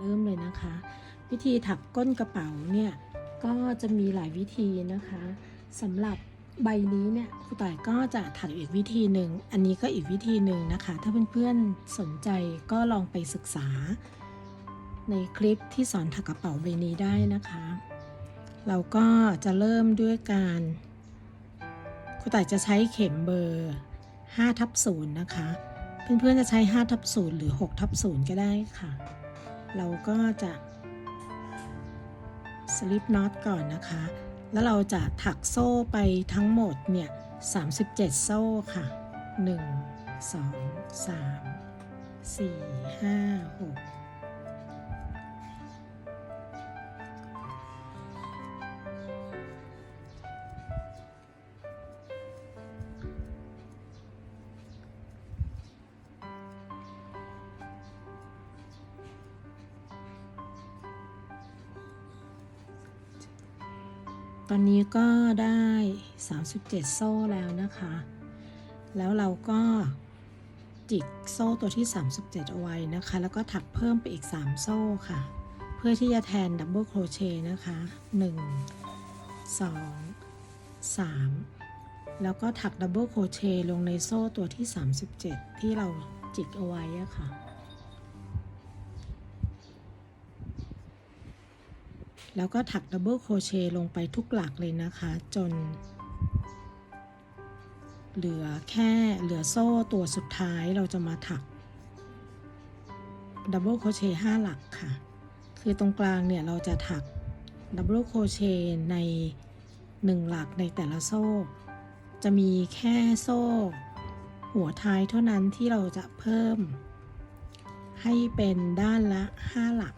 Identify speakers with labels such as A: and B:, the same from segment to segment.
A: เริ่มเลยนะคะ วิธีถักก้นกระเป๋าเนี่ยก็จะมีหลายวิธีนะคะสำหรับใบนี้เนี่ยคุณต่ายก็จะถักอีกวิธีหนึ่งอันนี้ก็อีกวิธีหนึ่งนะคะ ถ้าเพื่อนๆสนใจก็ลองไปศึกษา ในคลิปที่สอนถักกระเป๋าใบนี้ได้นะคะ เราก็จะเริ่มด้วยการคุณต่ายจะใช้เข็มเบอร์5ทับศูนย์นะคะเพื่อนๆจะใช้5ทับศูนย์หรือ6ทับศูนย์ก็ได้ค่ะเราก็จะสลิปน็อตก่อนนะคะ แล้วเราจะถักโซ่ไปทั้งหมดเนี่ย37 โซ่ค่ะ 1 2 3 4 5 6ก็ได้ 37 โซ่แล้วนะคะ แล้วเราก็จิกโซ่ตัวที่ 37 เอาไว้นะคะ แล้วก็ถักเพิ่มไปอีก 3 โซ่ค่ะ เพื่อที่จะแทนดับเบิลโครเชต์นะคะ 1 2 3 แล้วก็ถักดับเบิลโครเชต์ลงในโซ่ตัวที่ 37 ที่เราจิกเอาไว้ะค่ะแล้วก็ถักดับเบิลโครเชต์ลงไปทุกหลักเลยนะคะ จนเหลือแค่เหลือโซ่ตัวสุดท้ายเราจะมาถักดับเบิลโครเชต์ห้าหลักค่ะ คือตรงกลางเนี่ยเราจะถักดับเบิลโครเชต์ใน1หลักในแต่ละโซ่ จะมีแค่โซ่หัวท้ายเท่านั้นที่เราจะเพิ่มให้เป็นด้านละ 5 หลัก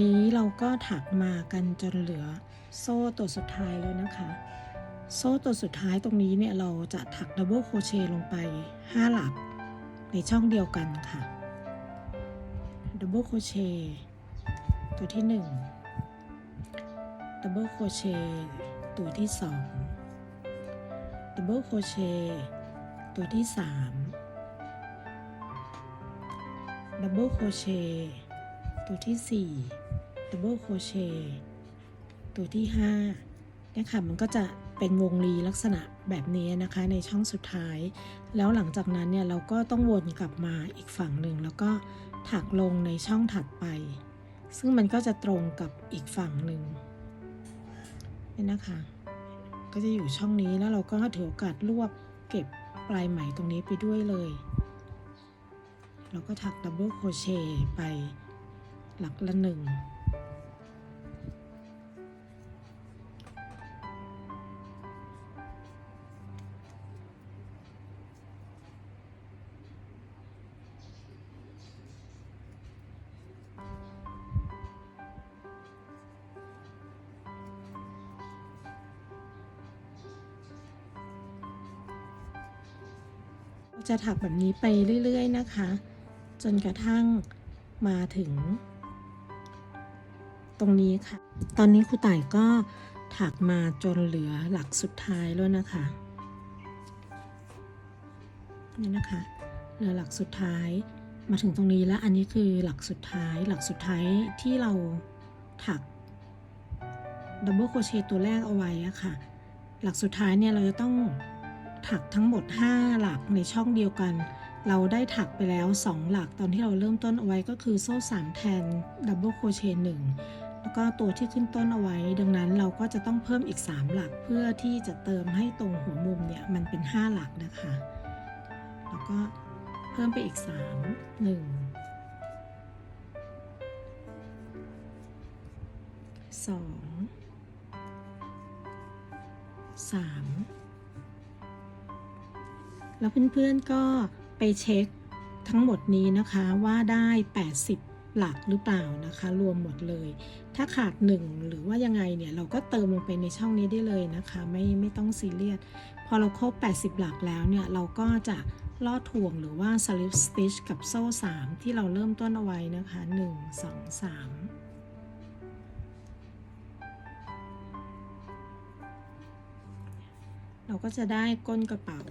A: นี้เราก็ถักมากันจนเหลือโซ่ตัวสุดท้ายแล้วนะคะ โซ่ตัวสุดท้ายตรงนี้เนี่ย เราจะถักดับเบิลโคเชต์ลงไป 5 หลักในช่องเดียวกันค่ะดับเบิลโคเชต์ตัวที่1ดับเบิลโคเชต์ตัวที่2ดับเบิลโคเชต์ตัวที่3ดับเบิลโคเชต์ตัวที่ 4 double crochet ตัวที่5นะคะมันก็จะเป็นวงรีลักษณะแบบนี้นะคะในช่องสุดท้าย แล้วหลังจากนั้นเนี่ยเราก็ต้องวนกลับมาอีกฝั่งหนึ่งแล้วก็ถักลงในช่องถัดไป ซึ่งมันก็จะตรงกับอีกฝั่งหนึ่งนี่นะคะ ก็จะอยู่ช่องนี้แล้วเราก็ถือโอกาสรวบเก็บปลายไหมตรงนี้ไปด้วยเลย เราก็ถักดับเบิลโครเชต์ไปหลักละหนึ่งจะถักแบบนี้ไปเรื่อย ๆ นะคะ จนกระทั่งมาถึงตรงนี้ค่ะ ตอนนี้ครูต่ายก็ถักมาจนเหลือหลักสุดท้ายแล้วนะคะนี่นะคะ เหลือหลักสุดท้ายมาถึงตรงนี้แล้วอันนี้คือหลักสุดท้าย หลักสุดท้ายที่เราถักดับเบิลโคเชตตัวแรกเอาไว้อะค่ะ หลักสุดท้ายเนี่ยเราจะต้องถักทั้งหมด 5 หลักในช่องเดียวกัน เราได้ถักไปแล้ว 2 หลักตอนที่เราเริ่มต้นเอาไว้ก็คือโซ่3แทนดับเบิลโคเชต์หนึ่งแล้วก็ตัวที่ขึ้นต้นเอาไว้ ดังนั้นเราก็จะต้องเพิ่มอีก 3 หลักเพื่อที่จะเติมให้ตรงหัวมุมเนี่ย มันเป็น 5 หลักนะคะ แล้วก็เพิ่มไปอีก 3 1 2 3แล้วเพื่อนๆก็ไปเช็คทั้งหมดนี้นะคะว่าได้ 80 หลักหรือเปล่านะคะ รวมหมดเลย ถ้าขาดหนึ่งหรือว่ายังไงเนี่ย เราก็เติมลงไปในช่องนี้ได้เลยนะคะไม่ไม่ต้องซีเรียส พอเราครบ80 หลักแล้วเนี่ย เราก็จะลอดถ่วงหรือว่าสลิปสติชกับโซ่ 3 ที่เราเริ่มต้นเอาไว้นะคะ 1 2 3 เราก็จะได้ก้นกระเป๋า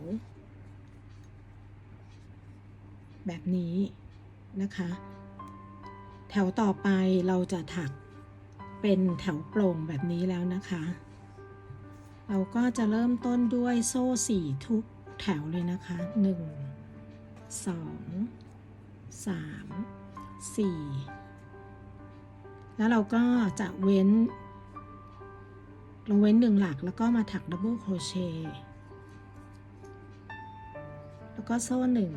A: แบบนี้นะคะ แถวต่อไปเราจะถักเป็นแถวโปร่งแบบนี้แล้วนะคะ เราก็จะเริ่มต้นด้วยโซ่สี่ทุกแถวเลยนะคะหนึ่งสองสามสี่แล้วเราก็จะเว้น ลงเว้นหนึ่งหลักแล้วก็มาถักดับเบิลโครเชต์แล้วก็โซ่หนึ่ง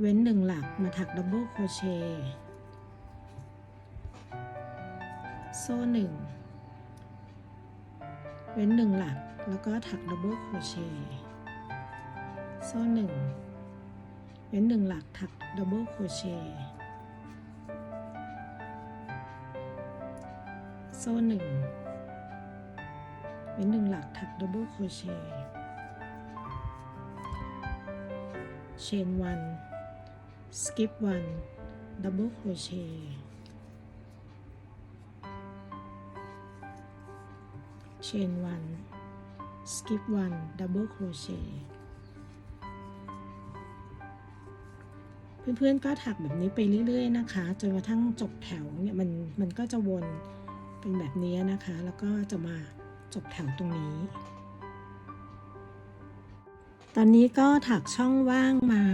A: เว้นหนึ่งหลักมาถักดับเบิลโคเชต์โซ่หนึ่ง เว้นหนึ่งหลักแล้วก็ถักดับเบิลโคเชต์โซ่หนึ่ง เว้นหนึ่งหลักถักดับเบิลโคเชต์โซ่หนึ่ง เว้นหนึ่งหลักถักดับเบิลโคเชต์เชนวัน skip one double crochet เชน e skip one double crochet เพื่อนๆก็ถักแบบนี้ไปเรื่อยๆนะคะ จนกระทั่งจบแถวเนี่ยมันมันก็จะวนเป็นแบบนี้นะคะ แล้วก็จะมาจบแถวตรงนี้ ตอนนี้ก็ถักช่องว่างมา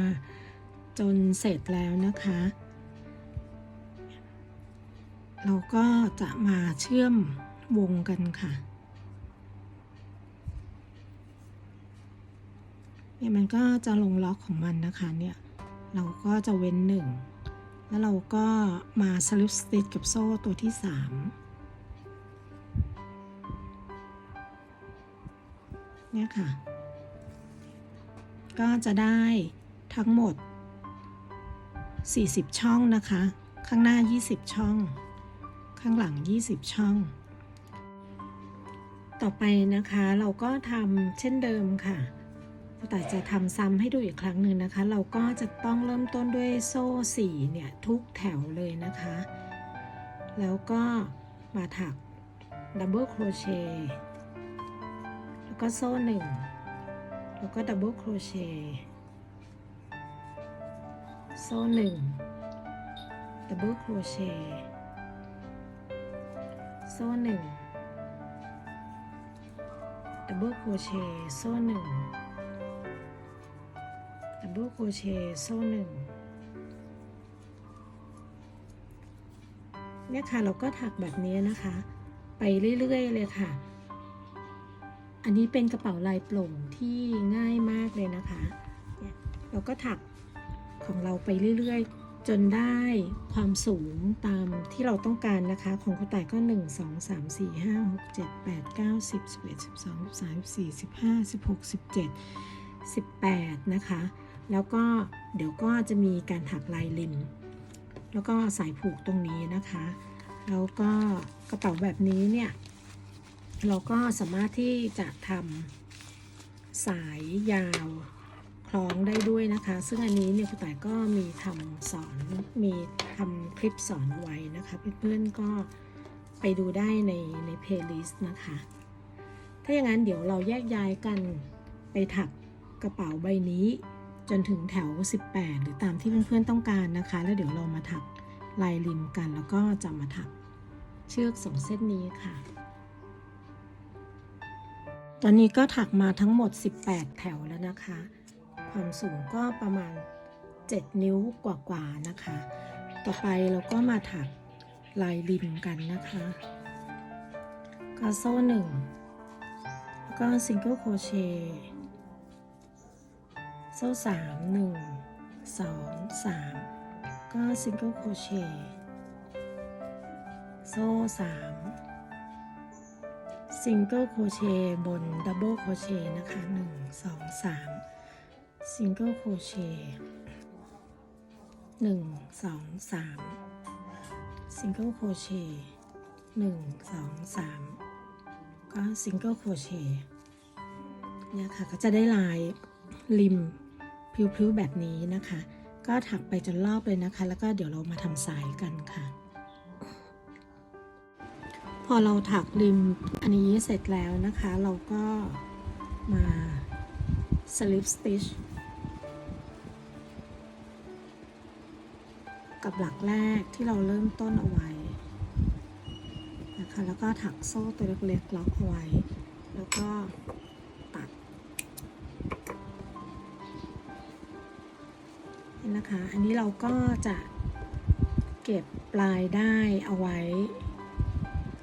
A: จนเสร็จแล้วนะคะ เราก็จะมาเชื่อมวงกันค่ะ เนี่ยมันก็จะลงล็อกของมันนะคะ เนี่ย เราก็จะเว้นหนึ่ง แล้วเราก็มาสลิปสติทกับโซ่ตัวที่สาม เนี่ยค่ะ ก็จะได้ทั้งหมด40 ช่องนะคะ ข้างหน้า 20 ช่อง ข้างหลัง 20 ช่อง ต่อไปนะคะเราก็ทำเช่นเดิมค่ะแต่จะทำซ้ำให้ดูอีกครั้งหนึ่งนะคะ เราก็จะต้องเริ่มต้นด้วยโซ่สีเนี่ย ทุกแถวเลยนะคะ แล้วก็มาถักดับเบิลโครเชต์แล้วก็โซ่หนึ่งแล้วก็ดับเบิลโครเชต์โซ่หนึ่งดับเบิลโครเชต์โซ่หนึ่งดับเบิลโครเชต์โซ่หนึ่งดับเบิลโครเชต์โซ่หนึ่งเนี่ยค่ะเราก็ถักแบบนี้นะคะ ไปเรื่อย ๆ เลยค่ะ อันนี้เป็นกระเป๋าลายปล่งที่ง่ายมากเลยนะคะ เราก็ถักของเราไปเรื่อย ๆ จนได้ความสูงตามที่เราต้องการนะคะ ของกระต่ายก็ 1 2 3 4 5 6 7 8 9 10 11 12 13 14 15 16 17 18นะคะแล้วก็เดี๋ยวก็จะมีการถักลายลิมแล้วก็สายผูกตรงนี้นะคะ แล้วก็กระเป๋าแบบนี้เนี่ย เราก็สามารถที่จะทำสายยาวร้องได้ด้วยนะคะ ซึ่งอันนี้เนี่ยคุณต่ายก็มีทำสอนมีทำคลิปสอนไว้นะคะ เพื่อนๆก็ไปดูได้ในในเพลย์ลิสต์นะคะ ถ้าอย่างนั้นเดี๋ยวเราแยกย้ายกันไปถักกระเป๋าใบนี้ จนถึงแถว 18 หรือตามที่เพื่อนๆต้องการนะคะ แล้วเดี๋ยวเรามาถักลายริมกันแล้วก็จะมาถักเชือกสองเส้นนี้ค่ะ ตอนนี้ก็ถักมาทั้งหมด 18 แถวแล้วนะคะความสูงก็ประมาณ 7 นิ้วกว่า ๆ นะคะ ต่อไปเราก็มาถักลายริมกันนะคะ ก็โซ่หนึ่งแล้วก็ซิงเกิลโคเชโซ่สามหนึ่งสองสามก็ซิงเกิลโคเชโซ่สามซิงเกิลโคเชบนดับเบิลโคเชนะคะหนึ่งสองสามซิงเกิลโครเชต์หนึ่งสองสามซิงเกิลโครเชต์หนึ่งสองสามก็ซิงเกิลโครเชต์เนี่ยค่ะก็จะได้ลายริมพพิ้วๆแบบนี้นะคะ ก็ถักไปจนรอบเลยนะคะ แล้วก็เดี๋ยวเรามาทำสายกันค่ะ พอเราถักริมอันนี้เสร็จแล้วนะคะเราก็มาสลิปสติชกับหลักแรกที่เราเริ่มต้นเอาไว้นะคะแล้วก็ถักโซ่ตัวเล็กๆล็อกเอาไว้ แล้วก็ตัดห็นนะคะ อันนี้เราก็จะเก็บปลายได้เอาไว้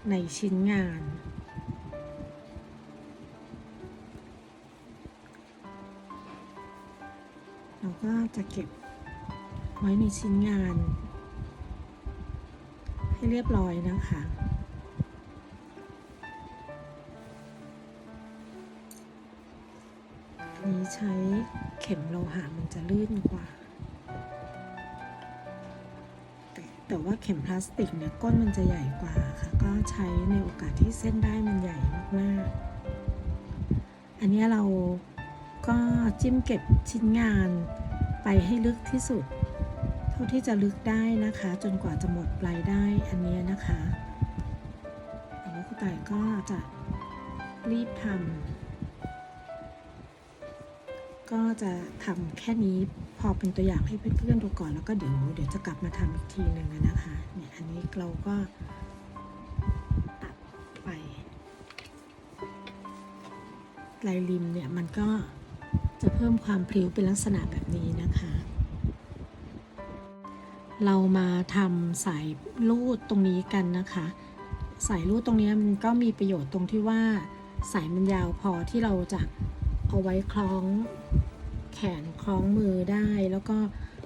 A: ในชิ้นงาน เราก็จะเก็บไว้ในชิ้นงาน ให้เรียบร้อยนะคะนี้ใช้เข็มโลหะมันจะลื่นกว่า แต่ แต่ว่าเข็มพลาสติกเนี่ยก้นมันจะใหญ่กว่าค่ะ ก็ใช้ในโอกาสที่เส้นได้มันใหญ่มากๆ อันนี้เราก็จิ้มเก็บชิ้นงานไปให้ลึกที่สุดท่าที่จะลึกได้นะคะจนกว่าจะหมดปลายได้อันนี้นะคะแต้วคุณต่ายก็จะรีบทำก็จะทำแค่นี้พอเป็นตัวอย่างให้เพื่อนๆดูก่อนแล้วก็เดี๋ยวเดี๋ยวจะกลับมาทำอีกทีหนึ่งนะคะเนี่ยอันนี้เราก็ตัดไปลายริมเนี่ยมันก็จะเพิ่มความพลิ้วเป็นลักษณะแบบนี้นะคะเรามาทำสายลูดตรงนี้กันนะคะ สายลูดตรงนี้มันก็มีประโยชน์ตรงที่ว่า สาย มันยาวพอที่เราจะเอาไว้คล้องแขนคล้องมือได้ แล้วก็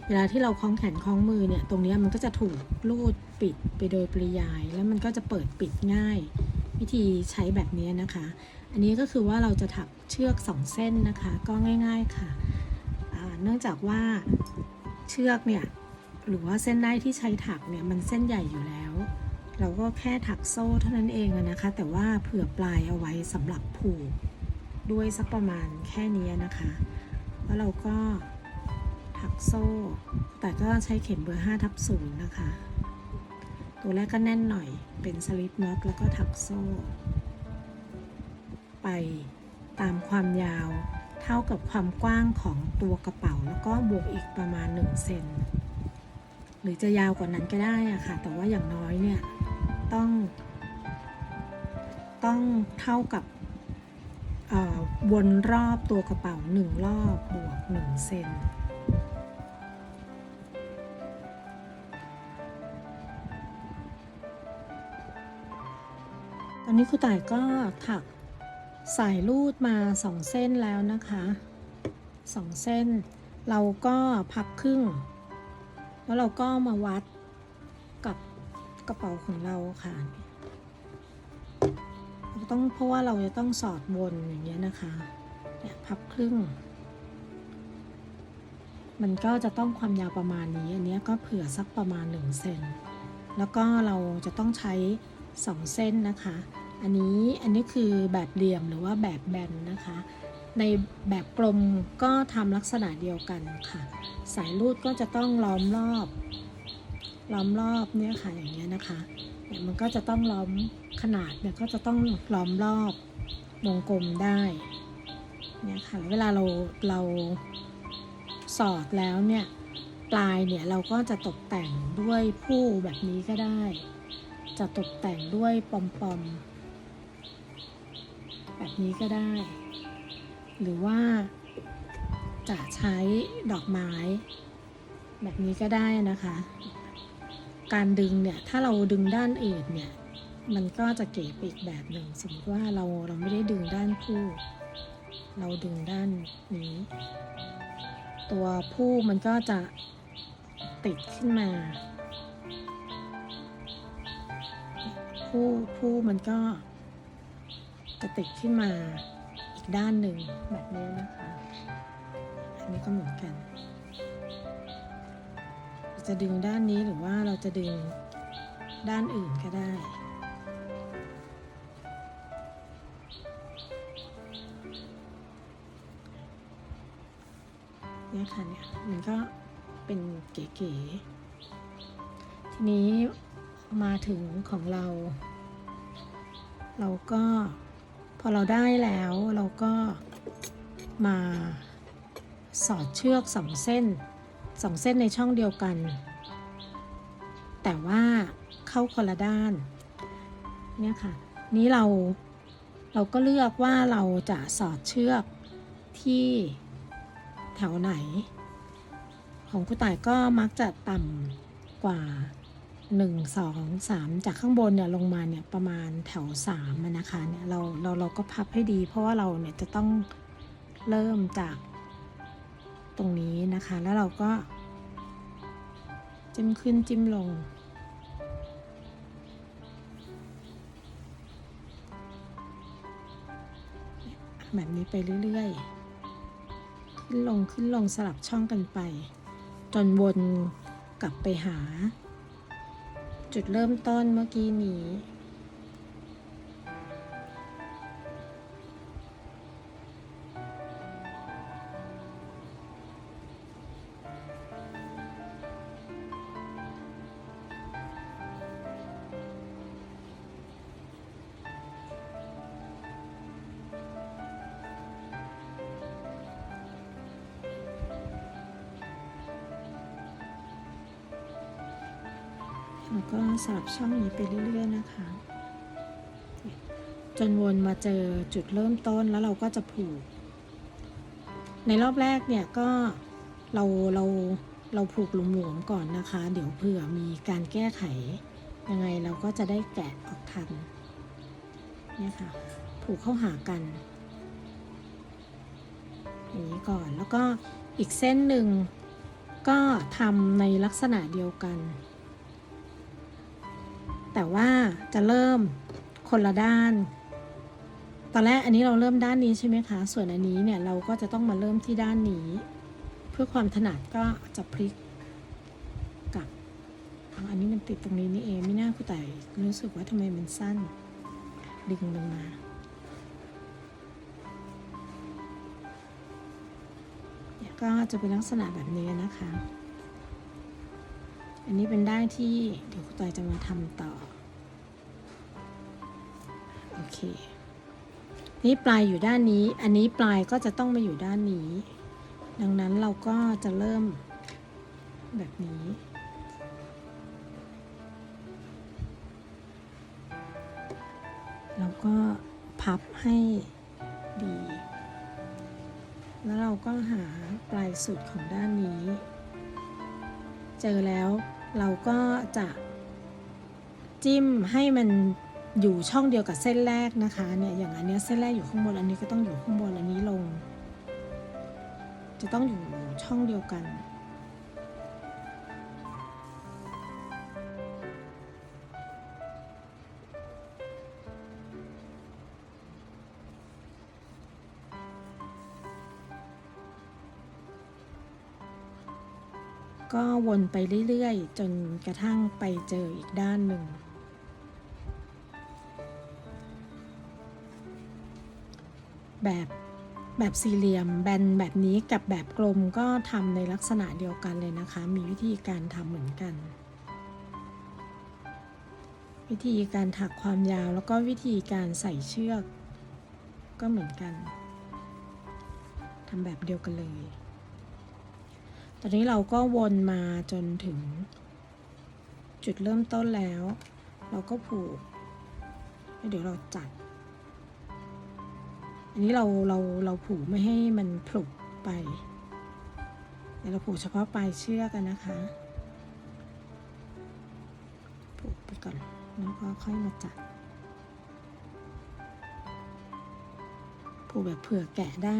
A: เวลาที่เราคล้องแขนคล้องมือ เนี่ย ตรงนี้มันก็จะถูกลูดปิดไปโดยปริยาย แล้วมันก็จะเปิดปิดง่าย วิธีใช้แบบนี้นะคะ อันนี้ก็คือว่าเราจะถักเชือกสองเส้นนะคะ ก็ง่าย ๆค่ะ เนื่องจากว่าเชือกเนี่ยหรือว่าเส้นได้ที่ใช้ถักเนี่ยมันเส้นใหญ่อยู่แล้ว เราก็แค่ถักโซ่เท่านั้นเองนะคะ แต่ว่าเผื่อปลายเอาไว้สำหรับผูก ด้วยสักประมาณแค่นี้นะคะ แล้วเราก็ถักโซ่ แต่ก็ใช้เข็มเบอร์5ทับศูนย์นะคะ ตัวแรกก็แน่นหน่อยเป็นสลิปน็อตแล้วก็ถักโซ่ ไปตามความยาวเท่ากับความกว้างของตัวกระเป๋า แล้วก็บวกอีกประมาณ1เซนหรือจะยาวกว่านั้นก็ได้อะค่ะ แต่ว่าอย่างน้อยเนี่ยต้อง ต้องเท่ากับวนรอบตัวกระเป๋าหนึ่งรอบบวกหนึ่งเซนตอนนี้ครูต่ายก็ถักสายลูดมาสองเส้นแล้วนะคะสองเส้น เราก็พับครึ่งแล้วเราก็มาวัดกับกระเป๋าของเราค่ะต้องเพราะว่าเราจะต้องสอดวนอย่างเงี้ยนะคะเนี่ยพับครึ่ง มันก็จะต้องความยาวประมาณนี้ อันนี้ก็เผื่อสักประมาณ1เซนแล้วก็เราจะต้องใช้ 2 เส้นนะคะ อันนี้อันนี้คือแบบเหลี่ยมหรือว่าแบบแบนนะคะในแบบกลมก็ทำลักษณะเดียวกันค่ะ สายลูดก็จะต้องล้อมรอบ ล้อมรอบเนี่ยค่ะอย่างเงี้ยนะคะเนียมันก็จะต้องล้อมขนาดเนี่ยก็จะต้องล้อมรอบวงกลมได้เนี่ยค่ะเวลาเราเราสอดแล้วเนี่ยปลายเนี่ยเราก็จะตกแต่งด้วยผู้แบบนี้ก็ได้ จะตกแต่งด้วยปอมๆแบบนี้ก็ได้หรือว่าจะใช้ดอกไม้ แบบนี้ก็ได้นะคะ การดึงเนี่ยถ้าเราดึงด้านอื่นเนี่ยมันก็จะเก๋ไปอีกแบบหนึ่งสมมติว่าเราเราไม่ได้ดึงด้านผู้ เราดึงด้านนี้ ตัวผู้มันก็จะติดขึ้นมา ผู้ ผู้มันก็จะติดขึ้นมาด้านหนึ่งแบบนี้นะคะ อันนี้ก็เหมือนกัน จะดึงด้านนี้หรือว่าเราจะดึงด้านอื่นก็ได้ เนี่ยค่ะเนี่ยมันก็เป็นเก๋ๆ ทีนี้มาถึงของเรา เราก็พอเราได้แล้วเราก็มาสอดเชือกสองเส้นสองเส้นในช่องเดียวกัน แต่ว่าเข้าคนละด้านเนี่ยค่ะ นี้เราเราก็เลือกว่าเราจะสอดเชือกที่แถวไหน ของคุณต่ายก็มักจะต่ำกว่าหนึ่งสองสาม จากข้างบน เนี่ยลงมาเนี่ยประมาณแถวสามนะคะ เนี่ย เรา เราเราก็พับให้ดี เพราะว่าเราเนี่ยจะต้องเริ่มจากตรงนี้นะคะ แล้วเราก็ จิ้มขึ้นจิ้มลงแบบนี้ไปเรื่อยๆขึ้นลงขึ้นลงสลับช่องกันไป จนวน กลับไปหาจุดเริ่มต้นเมื่อกี้นี้สลับช่องนี้ไปเรื่อย ๆนะคะ จนวนมาเจอจุดเริ่มต้นแล้วเราก็จะผูก ในรอบแรกเนี่ย ก็ เราเราเราผูกหลุมหลวมก่อนนะคะ เดี๋ยวเผื่อมีการแก้ไขยังไงเราก็จะได้แกะออกทันเนี่ยค่ะผูกเข้าหากัน อย่างนี้ก่อนแล้วก็อีกเส้นหนึ่งก็ทำในลักษณะเดียวกันแต่ว่าจะเริ่มคนละด้าน ตอนแรกอันนี้เราเริ่มด้านนี้ใช่ไหมคะ ส่วนอันนี้เนี่ยเราก็จะต้องมาเริ่มที่ด้านนี้ เพื่อความถนัดก็จะพลิกกลับอันนี้มันติดตรงนี้นี่เอง ไม่น่าคุณแต่รู้สึกว่าทำไมมันสั้นดึงมันมาก็จะเป็นลักษณะแบบนี้นะคะอันนี้เป็นด้านที่เดี๋ยวคุณตอยจะมาทำต่อโอเคนี่ปลายอยู่ด้านนี้ อันนี้ปลายก็จะต้องมาอยู่ด้านนี้ ดังนั้นเราก็จะเริ่มแบบนี้ เราก็พับให้ดี แล้วเราก็หาปลายสุดของด้านนี้ เจอแล้วเราก็จะจิ้มให้มันอยู่ช่องเดียวกับเส้นแรกนะคะเนี่ยอย่างอันเนี้ยเส้นแรกอยู่ข้างบนอันนี้ก็ต้องอยู่ข้างบนอันนี้ลง จะต้องอยู่ช่องเดียวกันก็วนไปเรื่อย ๆ จนกระทั่งไปเจออีกด้านหนึ่ง แบบแบบสี่เหลี่ยมแบนแบบนี้กับแบบกลมก็ทำในลักษณะเดียวกันเลยนะคะ มีวิธีการทำเหมือนกัน วิธีการถักความยาวแล้วก็วิธีการใส่เชือก ก็เหมือนกันทำแบบเดียวกันเลยอนนี้เราก็วนมาจนถึง จุดเริ่มต้นแล้ว เราก็ผูก้เดี๋ยวเราจัด อันนี้เรา เรา เราผูกไม่ให้มันผลุกไปเดี๋ยวเราผูกเฉพาะปลายเชือกกันนะคะผูกไปก่อนแล้วก็ค่อยมาจัด ผูกแบบเผื่อแกะได้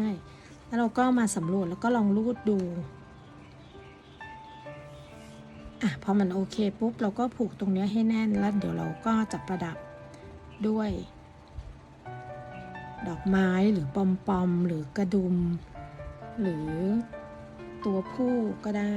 A: แล้วเราก็มาสำรวจแล้ว ก็ลองลูดดู่ะพอมันโอเค ปุ๊บ เราก็ผูกตรงนี้ให้แน่น แล้วเดี๋ยวเราก็จะประดับด้วย ดอกไม้หรือปอมปอม หรือกระดุม หรือตัวผู้ก็ได้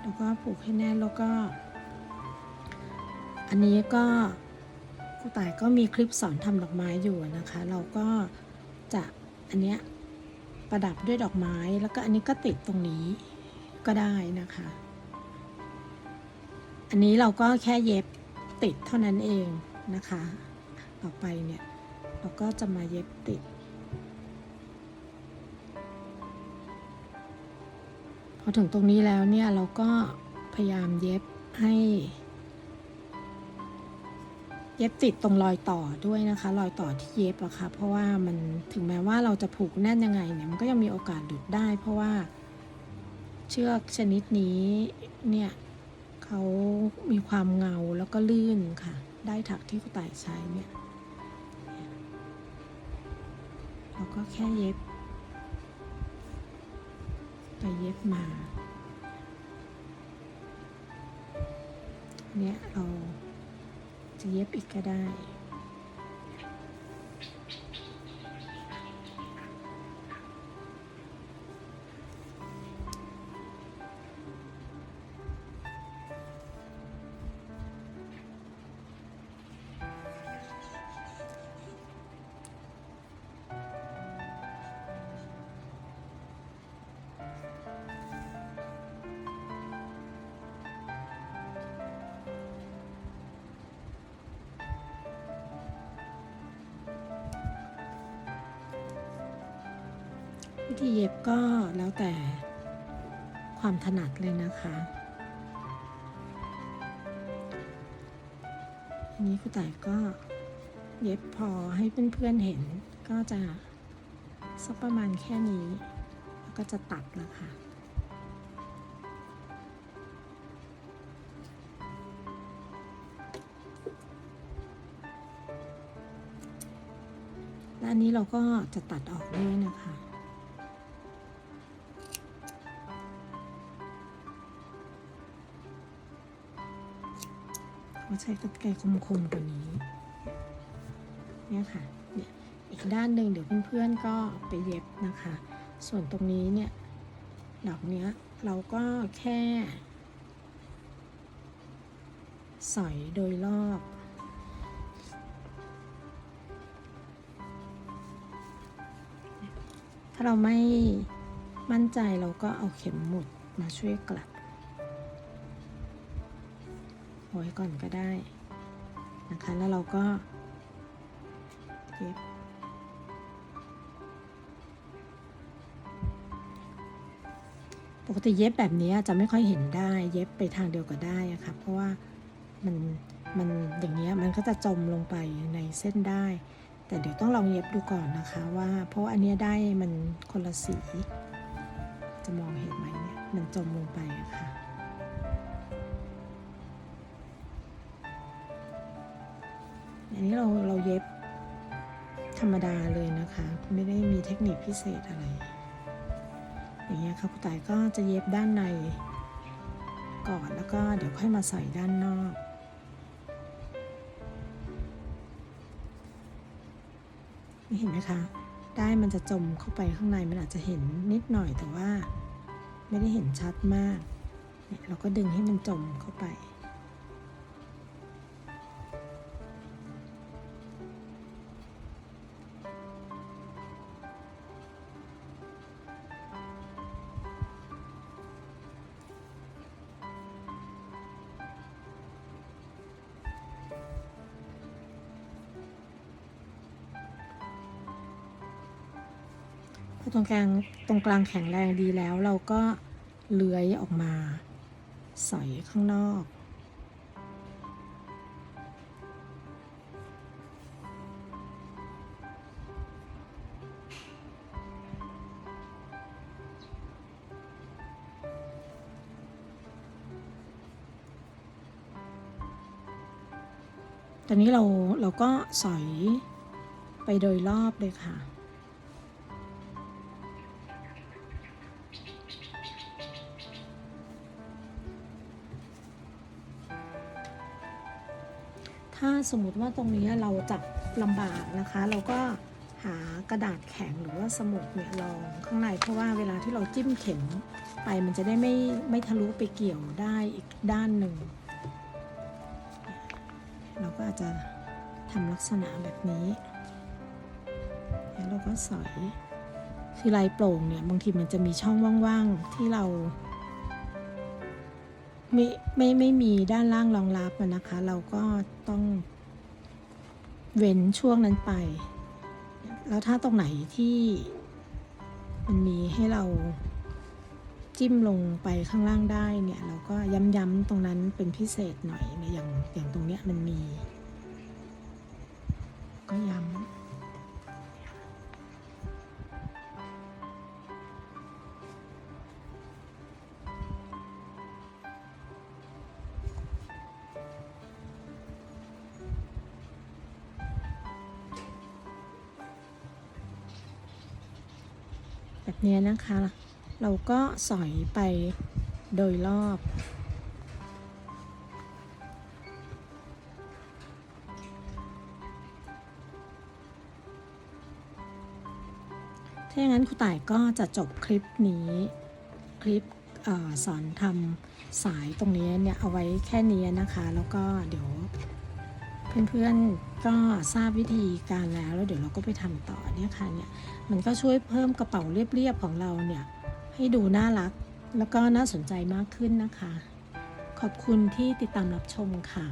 A: แล้วก็ผูกให้แน่นแล้วก็อันนี้ก็ครูตายก็มีคลิปสอนทำดอกไม้อยู่นะคะ เราก็จะอันเนี้ยประดับด้วยดอกไม้แล้วก็อันนี้ก็ติดตรงนี้ก็ได้นะคะ อันนี้เราก็แค่เย็บติดเท่านั้นเองนะคะ ต่อไปเนี่ยเราก็จะมาเย็บติดพอถึงตรงนี้แล้วเนี่ยเราก็พยายามเย็บให้เย็บติดตรงรอยต่อด้วยนะคะรอยต่อที่เย็บอะคะ่ะเพราะว่ามันถึงแม้ว่าเราจะผูกแน่นยังไงเนี่ยมันก็ยังมีโอกาสหลุดได้ เพราะว่าเชือกชนิดนี้เนี่ยเขามีความเงาแล้วก็ลื่นค่ะ ได้ถักที่คุณต่ายใช้เนี่ยเราก็แค่เย็บไปเย็บมาเนี่ยเราเย็บอีกก็ได้วิธีเย็บก็แล้วแต่ความถนัดเลยนะคะ อันนี้คุณต่ายก็เย็บพอให้เพื่อนๆเห็นก็จะสักประมาณแค่นี้ แล้วก็จะตัดนลค่ะด้านนี้เราก็จะตัดออกด้วยนะคะใช้ตรดไกลคมๆกว่านี้ เนี่ยค่ะเนี่ยอีกด้านหนึ่งเดี๋ยวเพื่อนๆ ก็ไปเย็บนะคะ ส่วนตรงนี้เนี่ยดอกเนี้ย เราก็แค่ สอยโดยรอบ ถ้าเราไม่มั่นใจเราก็เอาเข็มหมุดมาช่วยกลัดไว้ก่อนก็ได้ นะคะแล้วเราก็เย็บ ปกติเย็บแบบนี้จะไม่ค่อยเห็นได้เย็บไปทางเดียวก็ได้ะคะ่ะเพราะว่ามันมันอย่างเงี้ยมันก็จะจมลงไปในเส้นได้ แต่เดี๋ยวต้องลองเย็บดูก่อนนะคะว่า เพราะอันนี้ได้มันคนละสี จะมองเห็นไหมเนี่ยมันจมลงไปอะคะ่ะอันนี้เราเราเย็บธรรมดาเลยนะคะ ไม่ได้มีเทคนิคพิเศษอะไร อย่างเงี้ยครับคุณตายก็จะเย็บด้านในก่อนแล้วก็เดี๋ยวค่อยมาใส่ด้านนอกเห็นไหมคะได้มันจะจมเข้าไปข้างในมันอาจจะเห็นนิดหน่อยแต่ว่าไม่ได้เห็นชัดมากเนี่ยเราก็ดึงให้มันจมเข้าไปอตรงกลางตรงกลางแข็งแรงดีแล้วเราก็เลื้อยออกมาสอยข้างนอก ตอนนี้เราเราก็สอยไปโดยรอบเลยค่ะถ้าสมมติว่าตรงนี้เราจับลำบากนะคะ เราก็หากระดาษแข็งหรือว่าสมุดเนี่ยรองข้างในเพราะว่าเวลาที่เราจิ้มเข็มไปมันจะได้ไม่ไม่ทะลุไปเกี่ยวได้อีกด้านหนึ่ง เราก็อาจจะทำลักษณะแบบนี้แล้วเราก็สอยคือลายโปร่งเนี่ยบางทีมันจะมีช่องว่าง ๆ ที่เราไม่ไม่ไม่มีด้านล่างรองรับนะคะ เราก็ต้องเว้นช่วงนั้นไป แล้วถ้าตรงไหนที่ มันมีให้เราจิ้มลงไปข้างล่างได้เนี่ยเราก็ย้ำๆตรงนั้นเป็นพิเศษหน่อยนะอย่างอย่างตรงเนี้ยมันมี ก็ย้ำบนี้นะคะ เราก็สอยไปโดยรอบ ถ้าอย่างนั้นครูต่ายก็จะจบคลิปนี้คลิปอสอนทำสายตรงนี้เนี่ยเอาไว้แค่นี้นะคะ แล้วก็เดี๋ยวเพื่อนๆก็ทราบวิธีการแล้วแล้วเดี๋ยวเราก็ไปทำต่อเนี่ยค่ะเนี่ยมันก็ช่วยเพิ่มกระเป๋าเรียบๆของเราเนี่ย ให้ดูน่ารักแล้วก็น่าสนใจมากขึ้นนะคะ ขอบคุณที่ติดตามรับชมค่ะ